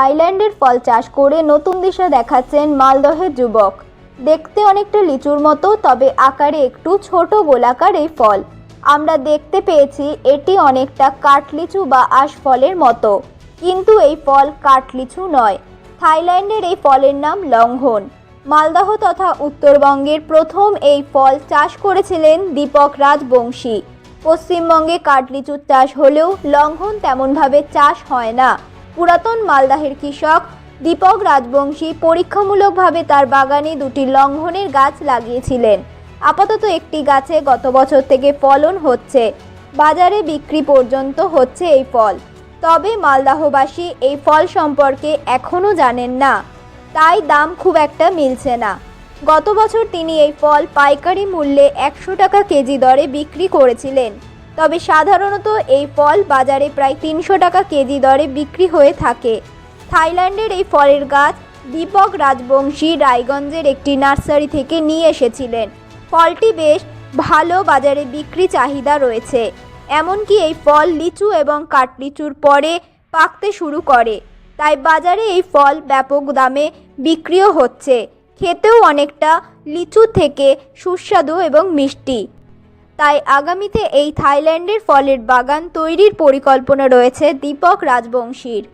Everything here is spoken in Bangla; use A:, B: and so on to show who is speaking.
A: থাইল্যান্ডের ফল চাষ করে নতুন দিশা দেখাচ্ছেন মালদহের যুবক। দেখতে অনেকটা লিচুর মতো, তবে আকারে একটু ছোট গোলাকার এই ফল। আমরা দেখতে পেয়েছি এটি অনেকটা কাঠলিচু বা আশফলের মতো। কিন্তু এই ফল কাঠলিচু নয়। থাইল্যান্ডের এই ফলের নাম লঙ্ঘন। মালদহ তথা উত্তরবঙ্গের প্রথম এই ফল চাষ করেছিলেন দীপক রাজবংশী। পশ্চিমবঙ্গে কাঠলিচুর চাষ হলেও লঙ্ঘন তেমনভাবে চাষ হয় না। পুরাতন মালদাহের কৃষক দীপক রাজবংশী পরীক্ষামূলকভাবে তার বাগানে দুটি লঙ্ঘনের গাছ লাগিয়েছিলেন। আপাতত একটি গাছে গত বছর থেকে ফলন হচ্ছে। বাজারে বিক্রি পর্যন্ত হচ্ছে এই ফল। তবে মালদাহবাসী এই ফল সম্পর্কে এখনও জানেন না। তাই দাম খুব একটা মিলছে না। গত বছর তিনি এই ফল পাইকারি মূল্যে একশো টাকা কেজি দরে বিক্রি করেছিলেন। তবে সাধারণত এই ফল বাজারে প্রায় তিনশো টাকা কেজি দরে বিক্রি হয়ে থাকে। থাইল্যান্ডের এই ফলের গাছ দীপক রাজবংশী রায়গঞ্জের একটি নার্সারি থেকে নিয়ে এসেছিলেন। ফলটি বেশ ভালো বাজারে বিক্রি চাহিদা রয়েছে। এমনকি এই ফল লিচু এবং কাঠলিচুর পরে পাকতে শুরু করে। তাই বাজারে এই ফল ব্যাপক দামে বিক্রিও হচ্ছে। খেতেও অনেকটা লিচু থেকে সুস্বাদু এবং মিষ্টি। তাই আগামীতে এই থাইল্যান্ডের ফলের বাগান তৈরির পরিকল্পনা রয়েছে দীপক রাজবংশীর।